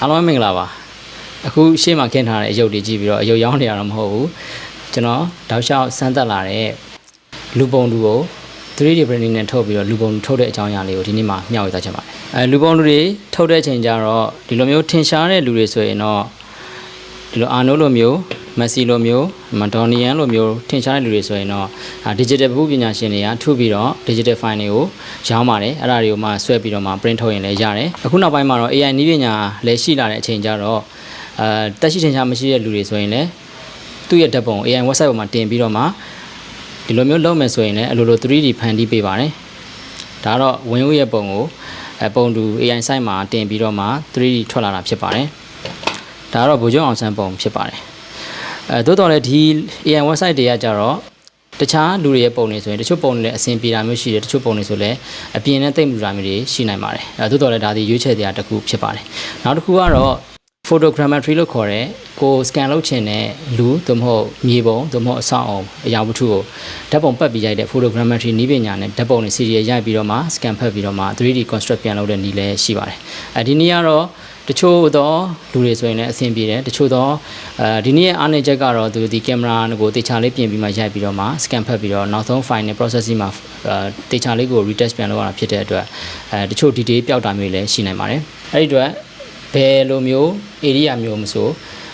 အားလုံးပဲမင်္ဂလာပါအခုရှေ့မှာခင်းထားတဲ့အယုတ်တွေကြည့်ပြီးတော့အယုတ်ရောင်းနေရတော့မဟုတ်ဘူးကျွန်တော်တောက်လျှောက်စမ်းသက်လာတဲ့လူပုံလူကို 3D printing နဲ့ထုတ်ပြီးတော့လူပုံလူထုတ်တဲ့အကြောင်းအရာလေးကိုဒီနေ့မှာမျှဝေသွားချင်ပါတယ်အဲလူပုံလူတွေထုတ်တဲ့အချိန်ကျတော့ဒီလိုမျိုးထင်ရှားတဲ့လူတွေဆိုရင်တော့ဒီလိုအာနိုလိုမျိုး မက်ဆီလိုမျိုးမဒေါ်နီယန်လိုမျိုးထင်ရှားတဲ့လူတွေဆိုရင်တော့ဒါ digital ပညာရှင်တွေကထုတ်ပြီးတော့ digital file တွေကိုရောင်းပါတယ်အဲ့ဒါတွေကိုမှဆွဲပြီးတော့မှ print ထုတ်ရင်လည်းရတယ်အခုနောက်ပိုင်းမှာတော့ AI နည်းပညာလည်းရှိလာတဲ့အချိန်ကျတော့အဲတက်ရှိထင်ရှားမရှိတဲ့လူတွေဆိုရင်လည်းသူ့ရဲ့ဓာတ်ပုံ AI website ပေါ်မှာတင်ပြီးတော့မှဒီလိုမျိုးလုပ်မယ်ဆိုရင်လည်းအလိုလို 3D ဖန်တီးပေးပါတယ်ဒါကတော့ဝင်းဦးရဲ့ပုံကိုအဲပုံတူ AI site မှာတင်ပြီးတော့မှ 3D ထွက်လာတာဖြစ်ပါတယ်ဒါကတော့ဗိုလ်ချုပ်အောင်ဆန်းပုံဖြစ်ပါတယ် အဲသို့တော်လည်းဒီ AI website တွေကကြတော့တခြားလူတွေရဲ့ပုံတွေဆိုရင်တချို့ပုံတွေလည်းအဆင်ပြေတာမျိုးရှိတယ်တချို့ပုံတွေဆိုလည်းအပြင်နဲ့တိတ်မလူတာမျိုးတွေရှိနိုင်ပါတယ်အဲသို့တော်လည်းဒါဒီရွေးချယ်တရားတစ်ခုဖြစ်ပါတယ်နောက်တစ်ခုကတော့ photogrammetry လို့ခေါ်တဲ့ကို scan လုပ်ချင်တဲ့လူသို့မဟုတ်မြေပုံသို့မဟုတ်အဆောက်အအုံအရာဝတ္ထုကိုဓာတ်ပုံပတ်ပြီးရိုက်တဲ့ photogrammetry နည်းပညာနဲ့ဓာတ်ပုံတွေ serial ရိုက်ပြီးတော့မှ scan ဖတ်ပြီးတော့မှ 3D construct ပြန်လုပ်တဲ့နည်းလည်းရှိပါတယ်အဲဒီနည်းကတော့ တချို့သောလူတွေဆိုရင်လည်းအဆင်ပြေတယ်တချို့သောအဲဒီနေ့ရဲ့အားနည်းချက်ကတော့သူဒီကင်မရာကိုတေချာလေးပြင်ပြီးမှရိုက်ပြီးတော့မှ scan ဖတ်ပြီးတော့နောက်ဆုံး file နဲ့ processing မှာအဲတေချာလေးကို retest ပြန်လုပ်ရတာဖြစ်တဲ့အတွက်အဲတချို့ detail ပျောက်တာမျိုးလည်းရှိနိုင်ပါတယ်အဲ့ဒီအတွက်ဘယ်လိုမျိုး area မျိုးမဆို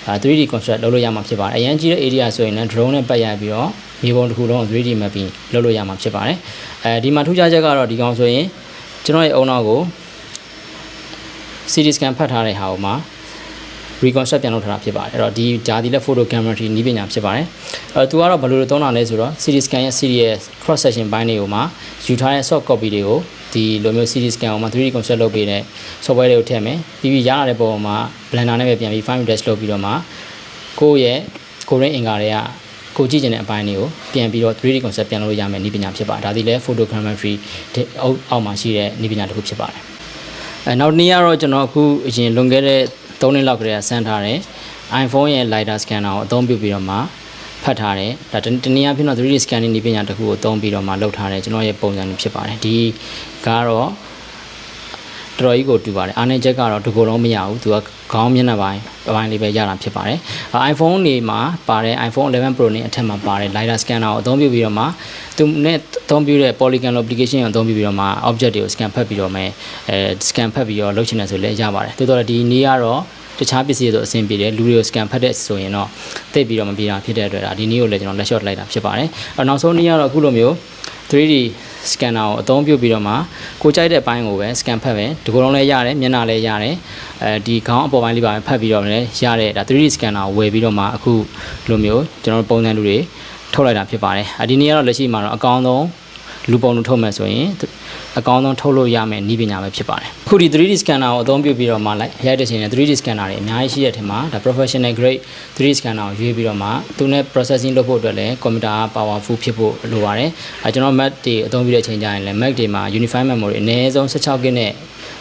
အာ 3D construct လုပ်လို့ရမှာဖြစ်ပါတယ်အရင်ကြီးတဲ့ area ဆိုရင်လည်း drone နဲ့ပတ်ရိုက်ပြီးတော့မြေပုံတစ်ခုလုံးကို 3D mapping လုပ်လို့ရမှာဖြစ်ပါတယ်အဲဒီမှာထူးခြားချက်ကတော့ဒီကောင်ဆိုရင်ကျွန်တော်ရဲ့အုံနောက်ကို CD scan ဖတ်ထားတဲ့ဟာကိုမှ reconstruct ပြန်လုပ်ထားတာဖြစ်ပါတယ်အဲ့တော့ဒီဂျာဒီလက် photo camera နည်းပညာဖြစ်ပါတယ်အဲ့တော့သူကတော့ဘယ်လိုသုံးတာလဲဆိုတော့ CD scan ရဲ့ series cross section ဘိုင်းတွေကိုမှယူထားတဲ့ soft copy တွေကိုဒီလိုမျိုး CD scan ကိုမှ 3D construct လုပ်ပေးတဲ့ software တွေကိုထည့်မယ်ပြီးပြီးရလာတဲ့ပုံမှာ blender နဲ့ပဲပြန်ပြီး fine test လုပ်ပြီးတော့မှကိုယ့်ရဲ့ကိုရင်းအင်္ဂါတွေကကိုကြည့်ကျင်တဲ့အပိုင်းတွေကိုပြန်ပြီးတော့ 3D concept ပြန်လုပ်လို့ရမယ်နည်းပညာဖြစ်ပါတယ်ဒါဒီလဲ photogrammetry အောက်အောက်မှာရှိတဲ့နည်းပညာတစ်ခုဖြစ်ပါတယ် အဲနောက်နေ့ကတော့ကျွန်တော်အခုအရင်လွန်ခဲ့တဲ့3နှစ်လောက်ကတည်းကစမ်းထားတယ် iPhone ရဲ့ LiDAR scanner ကိုအသုံးပြုပြီးတော့မှဖတ်ထားတယ်ဒါတနည်းအားဖြင့်တော့ 3D scanning နည်းပညာတစ်ခုကိုအသုံးပြီးတော့မှလုပ်ထားတယ်ကျွန်တော်ရဲ့ပုံစံမျိုးဖြစ်ပါတယ်ဒီကတော့ တော်တော်ကြီးကိုတူပါတယ်အားနည်းချက်ကတော့ဒီကိုယ်လုံးမရဘူးသူကခေါင်းမျက်နှာပိုင်းအပိုင်းလေးပဲရတာဖြစ်ပါတယ် iPhone နေမှာပါတဲ့ iPhone 11 Pro နဲ့အထက်မှာပါတဲ့ LiDAR scanner ကိုအသုံးပြုပြီးတော့မှသူနဲ့အသုံးပြုတဲ့ polygon application ကိုအသုံးပြုပြီးတော့မှ object တွေကို scan ဖတ်ပြီးတော့မယ်အဲ scan ဖတ်ပြီးတော့လုပ်ချင်တယ်ဆိုလည်းရပါတယ်တိုးတော့ဒီနေ့ကတော့တခြားပစ္စည်းတွေဆိုအဆင်ပြေတယ်လူတွေကို scan ဖတ်တဲ့ဆိုရင်တော့သိပြီးတော့မပြေတာဖြစ်တဲ့အတွက်ဒါဒီနေ့ကိုလည်းကျွန်တော်လက် shot လိုက်တာဖြစ်ပါတယ်အဲနောက်ဆုံးနေ့ကတော့အခုလိုမျိုး 3D scanner ကိုအသုံးပြုပြီးတော့မှကိုကြိုက်တဲ့အပိုင်းကိုပဲ scan ဖတ်ပဲဒီကုလုံးလည်းရတယ်မျက်နှာလည်းရတယ်အဲဒီခေါင်းအပေါ်ပိုင်းလေးပါပဲဖတ်ပြီးတော့လည်းရတဲ့ဒါ 3D scanner ကိုဝယ်ပြီးတော့မှအခုလိုမျိုးကျွန်တော်ပုံစံလူတွေထုတ်လိုက်တာဖြစ်ပါတယ်အဒီနေ့ကတော့လက်ရှိမှာတော့အကောင်းဆုံးလူပုံလူထုတ်မယ်ဆိုရင် အကောင်းဆုံးထုတ်လို့ရမယ်နည်းပညာပဲဖြစ်ပါတယ်အခုဒီ 3D scanner ကိုအသုံးပြုပြီးတော့မှလိုက်ရိုက်တဲ့ချိန်နဲ့ 3D scanner တွေအများကြီးရှိတဲ့အထက်မှာဒါ professional grade 3D scanner ကိုရွေးပြီးတော့မှသူနဲ့ processing လုပ်ဖို့အတွက်လည်း computer powerful ဖြစ်ဖို့လိုပါတယ်အဲကျွန်တော် Mac တွေအသုံးပြုတဲ့အချိန်ကျရင်လည်း Mac တွေမှာ unified memory အနည်းဆုံး 16 GB နဲ့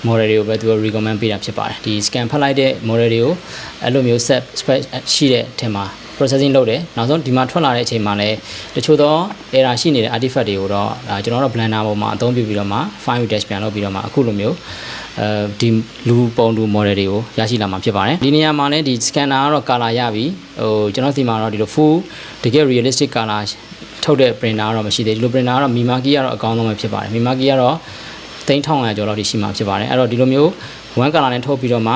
model တွေကိုပဲသူက recommend ပေးတာဖြစ်ပါတယ်ဒီ scan ဖတ်လိုက်တဲ့ model တွေကိုအဲ့လိုမျိုး set spec ရှိတဲ့အထက်မှာ processing လုပ်တယ်နောက်ဆုံးဒီမှာထွက်လာတဲ့အချိန်မှာလည်းတချို့သော error ရှိနေတဲ့ artifact တွေကိုတော့ဒါကျွန်တော်တို့ blender ပေါ်မှာအသုံးပြုပြီးတော့မှ file dash ပြန်လုပ်ပြီးတော့မှအခုလိုမျိုးအဲဒီလူပုံလူ model တွေကိုရရှိလာမှာဖြစ်ပါတယ်ဒီနေရာမှာလည်းဒီ scanner ကတော့ color ရပြီဟိုကျွန်တော်ဒီမှာတော့ဒီလို full တကယ် realistic color ထုတ်တဲ့ printer ကတော့မရှိသေးဘူးဒီလို printer ကတော့ Mimaki ကတော့အကောင်းဆုံးပဲဖြစ်ပါတယ် Mimaki ကတော့သိန်း1500ကျော်လောက်ထိရှိမှာဖြစ်ပါတယ်အဲ့တော့ဒီလိုမျိုး one color နဲ့ထုတ်ပြီးတော့မှ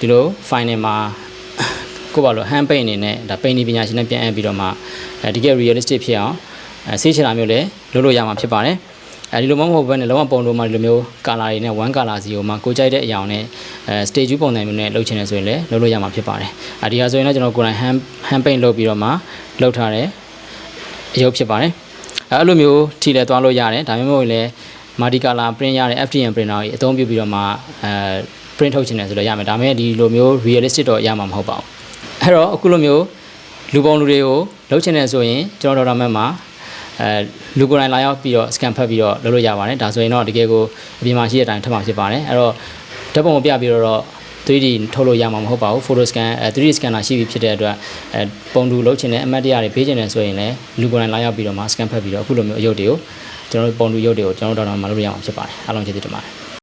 ဒီလို final မှာ ကိုပါလို့ hand paint အနေနဲ့ဒါ paint ပညာရှင်နဲ့ပြန်အပ်ပြီးတော့မှအဲတကယ် realistic ဖြစ်အောင်အဲဆေးချလာမျိုးလည်းလုပ်လို့ရမှာဖြစ်ပါတယ်အဲဒီလိုမှမဟုတ်ဘဲနဲ့လုံးဝပုံလို့မှဒီလိုမျိုး color တွေနဲ့ one color စီကိုမှကိုကြိုက်တဲ့အရာနဲ့အဲ stage ပုံစံမျိုးနဲ့လုပ်ချင်တယ်ဆိုရင်လည်းလုပ်လို့ရမှာဖြစ်ပါတယ်အဲဒီဟာဆိုရင်လည်းကျွန်တော်ကိုယ်တိုင် hand hand paint လုပ်ပြီးတော့မှလုပ်ထားတယ်အရုပ်ဖြစ်ပါတယ်အဲအဲ့လိုမျိုးထိလဲသွားလို့ရတယ်ဒါမှမဟုတ်လည်း multi color print ရတဲ့ FDM printer ကြီးအသုံးပြုပြီးတော့မှအဲ print ထုတ်ချင်တယ်ဆိုတော့ရမယ်ဒါပေမဲ့ဒီလိုမျိုး realistic တော့ရမှာမဟုတ်ပါဘူး အဲ့တော့အခုလိုမျိုးလူပုံလူတွေကိုလုပ်ချင်တယ်ဆိုရင်ကျွန်တော်ဒေါက်တာမက်မှာအဲလူကိုယ်တိုင်လာရောက်ပြီးတော့ scan ဖတ်ပြီးတော့လုပ်လို့ရပါတယ်ဒါဆိုရင်တော့တကယ်ကိုအပြင်မှာရှိတဲ့အတိုင်းထပ်မှာဖြစ်ပါတယ်အဲ့တော့ဓာတ်ပုံကိုပြပြီးတော့ 3D ထုတ်လို့ရမှာမဟုတ်ပါဘူး photo scan အဲ 3D scanner ရှိပြီဖြစ်တဲ့အတွက်အဲပုံတူလုပ်ချင်တဲ့အမှတ်တရတွေပေးချင်တယ်ဆိုရင်လည်းလူကိုယ်တိုင်လာရောက်ပြီးတော့မှ scan ဖတ်ပြီးတော့အခုလိုမျိုးအယုတ်တွေကိုကျွန်တော်တို့ပုံတူရုပ်တွေကိုကျွန်တော်တို့ဒေါက်တာမှာလုပ်ရအောင်ဖြစ်ပါတယ်အားလုံးကျေးဇူးတင်ပါတယ်